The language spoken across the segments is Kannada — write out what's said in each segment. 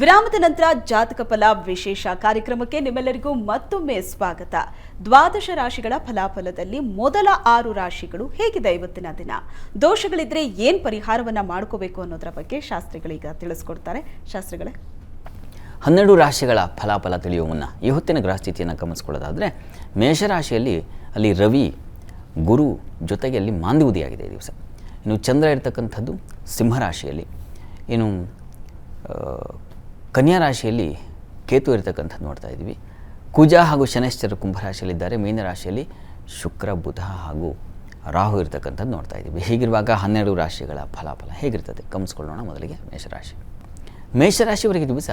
ವಿರಾಮದ ನಂತರ ಜಾತಕ ಫಲ ವಿಶೇಷ ಕಾರ್ಯಕ್ರಮಕ್ಕೆ ನಿಮ್ಮೆಲ್ಲರಿಗೂ ಮತ್ತೊಮ್ಮೆ ಸ್ವಾಗತ. ದ್ವಾದಶ ರಾಶಿಗಳ ಫಲಾಫಲದಲ್ಲಿ ಮೊದಲ ಆರು ರಾಶಿಗಳು ಹೇಗಿದೆ ಇವತ್ತಿನ ದಿನ? ದೋಷಗಳಿದ್ರೆ ಏನ್ ಪರಿಹಾರವನ್ನ ಮಾಡ್ಕೋಬೇಕು ಅನ್ನೋದ್ರ ಬಗ್ಗೆ ಶಾಸ್ತ್ರಿಗಳೀಗ ತಿಳಿಸ್ಕೊಡ್ತಾರೆ. ಶಾಸ್ತ್ರಿಗಳೇ. ಹನ್ನೆರಡು ರಾಶಿಗಳ ಫಲಾಫಲ ತಿಳಿಯುವ ಮುನ್ನ ಇವತ್ತಿನ ಹೊತ್ತಿನ ಗ್ರಹಸ್ಥಿತಿಯನ್ನು ಗಮನಿಸ್ಕೊಳ್ಳೋದಾದರೆ ಮೇಷರಾಶಿಯಲ್ಲಿ ಅಲ್ಲಿ ರವಿ, ಗುರು ಜೊತೆಗೆ ಅಲ್ಲಿ ಮಾಂದಿವುದಿಯಾಗಿದೆ ಈ ದಿವಸ. ಇನ್ನು ಚಂದ್ರ ಇರ್ತಕ್ಕಂಥದ್ದು ಸಿಂಹರಾಶಿಯಲ್ಲಿ. ಏನು ಕನ್ಯಾ ರಾಶಿಯಲ್ಲಿ ಕೇತು ಇರತಕ್ಕಂಥದ್ದು ನೋಡ್ತಾ ಇದ್ದೀವಿ. ಕುಜ ಹಾಗೂ ಶನೈಶ್ಚರ ಕುಂಭರಾಶಿಯಲ್ಲಿದ್ದಾರೆ. ಮೀನರಾಶಿಯಲ್ಲಿ ಶುಕ್ರ, ಬುಧ ಹಾಗೂ ರಾಹು ಇರತಕ್ಕಂಥದ್ದು ನೋಡ್ತಾ ಇದ್ದೀವಿ. ಹೀಗಿರುವಾಗ ಹನ್ನೆರಡು ರಾಶಿಗಳ ಫಲಾಫಲ ಹೇಗಿರ್ತದೆ? ಗಮನಿಸ್ಕೊಳ್ಳೋಣ ಮೊದಲಿಗೆ ಮೇಷರಾಶಿ. ಮೇಷರಾಶಿಯವರಿಗೆ ದಿವಸ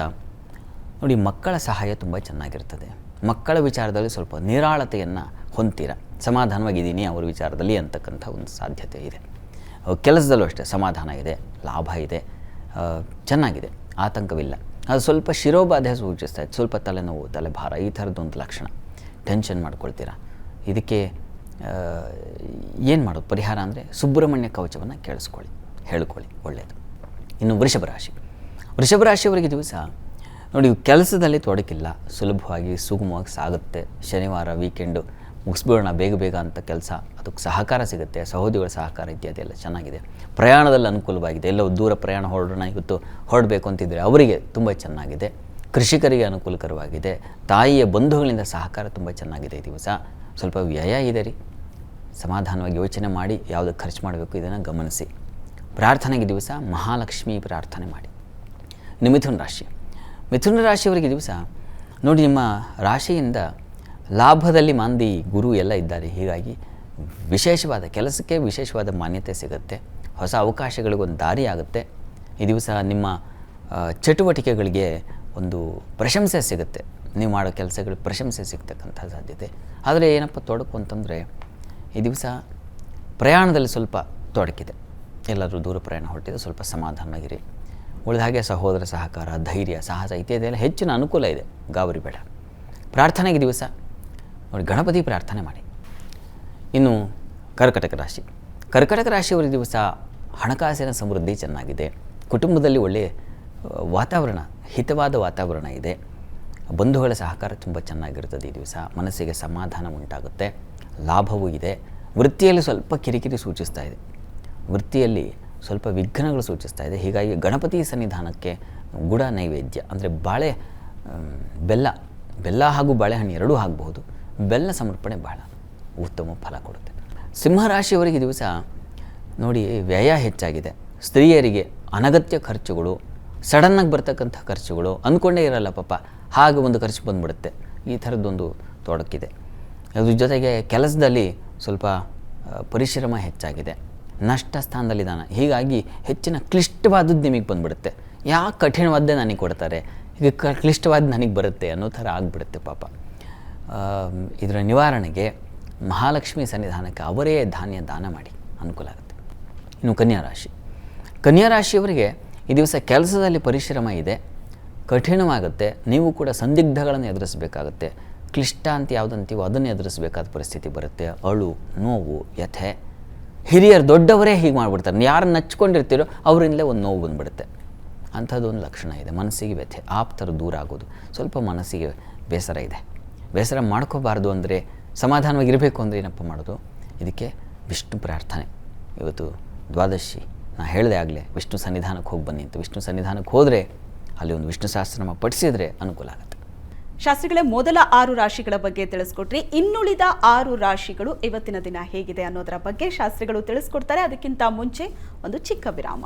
ನೋಡಿ, ಮಕ್ಕಳ ಸಹಾಯ ತುಂಬ ಚೆನ್ನಾಗಿರ್ತದೆ. ಮಕ್ಕಳ ವಿಚಾರದಲ್ಲಿ ಸ್ವಲ್ಪ ನಿರಾಳತೆಯನ್ನು ಹೊಂತೀರ ಸಮಾಧಾನವಾಗಿದ್ದೀನಿ ಅವ್ರ ವಿಚಾರದಲ್ಲಿ ಅಂತಕ್ಕಂಥ ಒಂದು ಸಾಧ್ಯತೆ ಇದೆ. ಕೆಲಸದಲ್ಲೂ ಅಷ್ಟೇ ಸಮಾಧಾನ ಇದೆ, ಲಾಭ ಇದೆ ಚೆನ್ನಾಗಿದೆ, ಆತಂಕವಿಲ್ಲ. ಅದು ಸ್ವಲ್ಪ ಶಿರೋಬಾಧೆ ಸೂಚಿಸ್ತಾ ಇತ್ತು. ಸ್ವಲ್ಪ ತಲೆನೋವು, ತಲೆಭಾರ, ಈ ಥರದ್ದೊಂದು ಲಕ್ಷಣ. ಟೆನ್ಷನ್ ಮಾಡ್ಕೊಳ್ತೀರಾ? ಇದಕ್ಕೆ ಏನು ಮಾಡೋದು? ಪರಿಹಾರ ಅಂದರೆ ಸುಬ್ರಹ್ಮಣ್ಯ ಕವಚವನ್ನು ಕೇಳಿಸ್ಕೊಳ್ಳಿ. ಹೇಳ್ಕೊಳ್ಳಿ. ಒಳ್ಳೆಯದು ಇನ್ನು ವೃಷಭ ರಾಶಿ. ವೃಷಭ ರಾಶಿಯವರಿಗೆ ದಿವಸ ನೋಡಿ, ಕೆಲಸದಲ್ಲಿ ತೊಡಕಿಲ್ಲ. ಸುಲಭವಾಗಿ, ಸುಗಮವಾಗಿ ಸಾಗುತ್ತೆ. ಶನಿವಾರ ವೀಕೆಂಡು ಮುಗಿಸ್ಬಿಡೋಣ, ಬೇಗ ಬೇಗ ಅಂತ ಕೆಲಸ. ಅದಕ್ಕೆ ಸಹಕಾರ ಸಿಗುತ್ತೆ ಸಹೋದಿಗಳ ಸಹಕಾರ ಇತ್ಯಾದಿ ಎಲ್ಲ ಚೆನ್ನಾಗಿದೆ. ಪ್ರಯಾಣದಲ್ಲಿ ಅನುಕೂಲವಾಗಿದೆ. ಎಲ್ಲೋ ದೂರ ಪ್ರಯಾಣ ಹೊರಡೋಣ, ಇವತ್ತು ಹೊರಡಬೇಕು ಅಂತಿದ್ದರೆ ಅವರಿಗೆ ತುಂಬ ಚೆನ್ನಾಗಿದೆ. ಕೃಷಿಕರಿಗೆ ಅನುಕೂಲಕರವಾಗಿದೆ. ತಾಯಿಯ ಬಂಧುಗಳಿಂದ ಸಹಕಾರ ತುಂಬ ಚೆನ್ನಾಗಿದೆ ಈ ದಿವಸ. ಸ್ವಲ್ಪ ವ್ಯಯ ಇದೆ ರೀ. ಸಮಾಧಾನವಾಗಿ ಯೋಚನೆ ಮಾಡಿ ಯಾವುದಕ್ಕೆ ಖರ್ಚು ಮಾಡಬೇಕು ಇದನ್ನು ಗಮನಿಸಿ. ಪ್ರಾರ್ಥನೆಗೆ ದಿವಸ ಮಹಾಲಕ್ಷ್ಮಿ ಪ್ರಾರ್ಥನೆ ಮಾಡಿ. ಇನ್ನು ಮಿಥುನ ರಾಶಿ. ಮಿಥುನ ರಾಶಿಯವರಿಗೆ ದಿವಸ ನೋಡಿ, ನಿಮ್ಮ ರಾಶಿಯಿಂದ ಲಾಭದಲ್ಲಿ ಮಾಂದಿ ಗುರು ಎಲ್ಲ ಇದ್ದಾರೆ. ಹೀಗಾಗಿ ವಿಶೇಷವಾದ ಕೆಲಸಕ್ಕೆ ವಿಶೇಷವಾದ ಮಾನ್ಯತೆ ಸಿಗುತ್ತೆ. ಹೊಸ ಅವಕಾಶಗಳಿಗೊಂದು ದಾರಿ ಆಗುತ್ತೆ. ಈ ದಿವಸ ನಿಮ್ಮ ಚಟುವಟಿಕೆಗಳಿಗೆ ಒಂದು ಪ್ರಶಂಸೆ ಸಿಗುತ್ತೆ. ನೀವು ಮಾಡೋ ಕೆಲಸಗಳು ಪ್ರಶಂಸೆ ಸಿಗ್ತಕ್ಕಂಥ ಸಾಧ್ಯತೆ. ಆದರೆ ಏನಪ್ಪ ತೊಡಕು ಅಂತಂದರೆ, ಈ ದಿವಸ ಪ್ರಯಾಣದಲ್ಲಿ ಸ್ವಲ್ಪ ತೊಡಕಿದೆ. ಎಲ್ಲರೂ ದೂರ ಪ್ರಯಾಣ ಹೊರಟಿದೆ ಸ್ವಲ್ಪ ಸಮಾಧಾನವಾಗಿರಿ. ಉಳಿದ ಹಾಗೆ ಸಹೋದರ ಸಹಕಾರ, ಧೈರ್ಯ, ಸಾಹಸ ಇತ್ಯಾದಿ ಎಲ್ಲ ಹೆಚ್ಚಿನ ಅನುಕೂಲ ಇದೆ. ಗಾಬರಿ ಬೇಡ. ಪ್ರಾರ್ಥನೆಗೆ ದಿವಸ ನೋಡಿ, ಗಣಪತಿ ಪ್ರಾರ್ಥನೆ ಮಾಡಿ. ಇನ್ನು ಕರ್ಕಟಕ ರಾಶಿ. ಕರ್ಕಟಕ ರಾಶಿಯವರ ದಿವಸ ಹಣಕಾಸಿನ ಸಮೃದ್ಧಿ ಚೆನ್ನಾಗಿದೆ. ಕುಟುಂಬದಲ್ಲಿ ಒಳ್ಳೆಯ ವಾತಾವರಣ, ಹಿತವಾದ ವಾತಾವರಣ ಇದೆ. ಬಂಧುಗಳ ಸಹಕಾರ ತುಂಬ ಚೆನ್ನಾಗಿರುತ್ತದೆ ಈ ದಿವಸ. ಮನಸ್ಸಿಗೆ ಸಮಾಧಾನ ಉಂಟಾಗುತ್ತೆ. ಲಾಭವೂ ಇದೆ. ವೃತ್ತಿಯಲ್ಲಿ ಸ್ವಲ್ಪ ಕಿರಿಕಿರಿ ಸೂಚಿಸ್ತಾ ಇದೆ. ವೃತ್ತಿಯಲ್ಲಿ ಸ್ವಲ್ಪ ವಿಘ್ನಗಳು ಸೂಚಿಸ್ತಾ ಇದೆ. ಹೀಗಾಗಿ ಗಣಪತಿ ಸನ್ನಿಧಾನಕ್ಕೆ ಗುಡ ನೈವೇದ್ಯ, ಅಂದರೆ ಬಾಳೆ ಬೆಲ್ಲ ಬೆಲ್ಲ ಹಾಗೂ ಬಾಳೆಹಣ್ಣು ಎರಡೂ ಆಗಬಹುದು ಬೆಲ್ಲ ಸಮರ್ಪಣೆ ಬಹಳ ಉತ್ತಮ ಫಲ ಕೊಡುತ್ತೆ. ಸಿಂಹರಾಶಿಯವರಿಗೆ ದಿವಸ ನೋಡಿ ವ್ಯಯ ಹೆಚ್ಚಾಗಿದೆ. ಸ್ತ್ರೀಯರಿಗೆ ಅನಗತ್ಯ ಖರ್ಚುಗಳು ಸಡನ್ನಾಗಿ ಬರ್ತಕ್ಕಂಥ ಖರ್ಚುಗಳು ಅಂದ್ಕೊಂಡೇ ಇರಲ್ಲ ಪಾಪ, ಹಾಗೆ ಒಂದು ಖರ್ಚು ಬಂದ್ಬಿಡುತ್ತೆ. ಈ ಥರದ್ದೊಂದು ತೊಡಕಿದೆ. ಅದ್ರ ಜೊತೆಗೆ ಕೆಲಸದಲ್ಲಿ ಸ್ವಲ್ಪ ಪರಿಶ್ರಮ ಹೆಚ್ಚಾಗಿದೆ. ನಷ್ಟ ಸ್ಥಾನದಲ್ಲಿದ್ದಾನೆ. ಹೀಗಾಗಿ ಹೆಚ್ಚಿನ ಕ್ಲಿಷ್ಟವಾದದ್ದು ನಿಮಗೆ ಬಂದ್ಬಿಡುತ್ತೆ. ಯಾಕೆ ಕಠಿಣವಾದ್ದೇ ನನಗೆ ಕೊಡ್ತಾರೆ? ಈಗ ಕ್ಲಿಷ್ಟವಾದ ನನಗೆ ಬರುತ್ತೆ ಅನ್ನೋ ಥರ ಆಗಿಬಿಡುತ್ತೆ ಪಾಪ. ಇದರ ನಿವಾರಣೆಗೆ ಮಹಾಲಕ್ಷ್ಮಿ ಸನ್ನಿಧಾನಕ್ಕೆ ಅವರೇ ಧಾನ್ಯ ದಾನ ಮಾಡಿ, ಅನುಕೂಲ ಆಗುತ್ತೆ. ಇನ್ನು ಕನ್ಯಾ ರಾಶಿ. ಕನ್ಯಾ ರಾಶಿಯವರಿಗೆ ಈ ದಿವಸ ಕೆಲಸದಲ್ಲಿ ಪರಿಶ್ರಮ ಇದೆ, ಕಠಿಣವಾಗುತ್ತೆ, ನೀವು ಕೂಡ ಸಂದಿಗ್ಧಗಳನ್ನು ಎದುರಿಸಬೇಕಾಗುತ್ತೆ. ಕ್ಲಿಷ್ಟ ಅಂತ ಯಾವುದಂತೀವೋ ಅದನ್ನು ಎದುರಿಸಬೇಕಾದ ಪರಿಸ್ಥಿತಿ ಬರುತ್ತೆ. ಅಳು, ನೋವು ಯಥೆ ಹಿರಿಯರು ದೊಡ್ಡವರೇ ಹೀಗೆ ಮಾಡಿಬಿಡ್ತಾರೆ. ಯಾರು ನಚ್ಕೊಂಡಿರ್ತೀರೋ ಅವರಿಂದಲೇ ಒಂದು ನೋವು ಬಂದುಬಿಡುತ್ತೆ. ಅಂಥದ್ದೊಂದು ಲಕ್ಷಣ ಇದೆ. ಮನಸ್ಸಿಗೆ ವ್ಯಥೆ, ಆಪ್ತರು ದೂರ ಆಗೋದು. ಸ್ವಲ್ಪ ಮನಸ್ಸಿಗೆ ಬೇಸರ ಇದೆ. ಬೇಸರ ಮಾಡ್ಕೋಬಾರ್ದು ಅಂದರೆ ಸಮಾಧಾನವಾಗಿರಬೇಕು ಅಂದರೆ ಏನಪ್ಪ ಮಾಡೋದು? ಇದಕ್ಕೆ ವಿಷ್ಣು ಪ್ರಾರ್ಥನೆ. ಇವತ್ತು ದ್ವಾದಶಿ. ನಾನು ಹೇಳಿದೆ ಆಗಲೇ, ವಿಷ್ಣು ಸನ್ನಿಧಾನಕ್ಕೆ ಹೋಗಿ ಬನ್ನಿ ಅಂತ. ವಿಷ್ಣು ಸನ್ನಿಧಾನಕ್ಕೆ ಹೋದರೆ ಅಲ್ಲಿ ಒಂದು ವಿಷ್ಣು ಸಹಸ್ರನಾಮ ಪಠಿಸಿದರೆ ಅನುಕೂಲ ಆಗುತ್ತೆ. ಶಾಸ್ತ್ರಿಗಳೇ, ಮೊದಲ ಆರು ರಾಶಿಗಳ ಬಗ್ಗೆ ತಿಳಿಸ್ಕೊಟ್ರಿ. ಇನ್ನುಳಿದ ಆರು ರಾಶಿಗಳು ಇವತ್ತಿನ ದಿನ ಹೇಗಿದೆ ಅನ್ನೋದರ ಬಗ್ಗೆ ಶಾಸ್ತ್ರಿಗಳು ತಿಳಿಸ್ಕೊಡ್ತಾರೆ. ಅದಕ್ಕಿಂತ ಮುಂಚೆ ಒಂದು ಚಿಕ್ಕ ವಿರಾಮ.